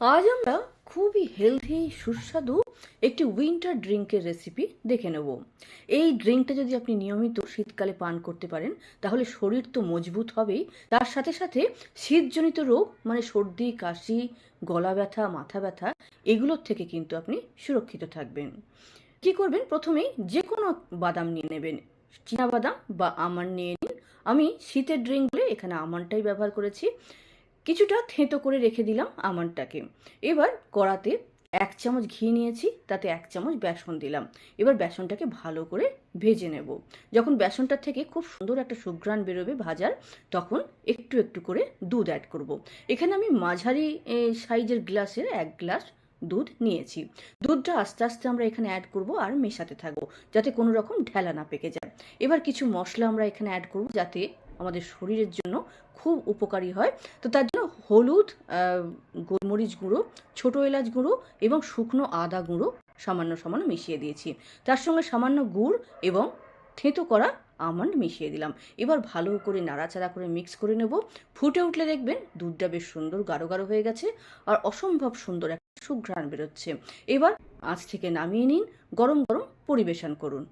আজ আমরা খুবই হেলদি সুস্বাদু একটি উইন্টার ড্রিঙ্কের রেসিপি দেখে নেব। এই ড্রিঙ্কটা যদি আপনি নিয়মিত শীতকালে পান করতে পারেন, তাহলে শরীর তো মজবুত হবেই। তার সাথে সাথে শীতজনিত রোগ মানে সর্দি, কাশি, গলা ব্যথা, মাথা ব্যথা, এগুলোর থেকে কিন্তু আপনি সুরক্ষিত থাকবেন। কি করবেন? প্রথমেই যে কোনো বাদাম নিয়ে নেবেন। বাদাম বা আমন নিয়ে নিন। আমি শীতের ড্রিঙ্ক বলে এখানে আমনটাই ব্যবহার করেছি। কিছুটা থেঁতো করে রেখে দিলাম আমনটাকে এবার কড়াতে এক চামচ ঘি নিয়েছি, তাতে এক চামচ বেসন দিলাম। এবার বেসনটাকে ভালো করে ভেজে নেব। যখন বেসনটা থেকে খুব সুন্দর একটা সুঘ্রাণ বেরোবে ভাজার, তখন একটু একটু করে দুধ অ্যাড করব। এখানে আমি মাঝারি সাইজের গ্লাসের এক গ্লাস দুধ নিয়েছি। দুধটা আস্তে আস্তে আমরা এখানে অ্যাড করব আর মেশাতে থাকব, যাতে কোনো রকম ঢেলা না পেকে যায়। এবার কিছু মশলা আমরা এখানে অ্যাড করব, যাতে আমাদের শরীরের জন্য খুব উপকারী হয়। তো তার জন্য হলুদ গোলমরিচ গুঁড়ো, ছোটো এলাচ গুঁড়ো এবং শুকনো আদা গুঁড়ো সামান্য সামান্য মিশিয়ে দিয়েছি। তার সঙ্গে সামান্য গুড় এবং থেঁতো করা আমন্ড মিশিয়ে দিলাম। এবার ভালো করে নাড়াচাড়া করে মিক্স করে নেব। ফুটে উঠলে দেখবেন দুধটা বেশ সুন্দর গাঢ় গাঢ় হয়ে গেছে আর অসম্ভব সুন্দর একটা সুঘ্রাণ বেরোচ্ছে। এবার আঁচ থেকে নামিয়ে নিন, গরম গরম পরিবেশন করুন।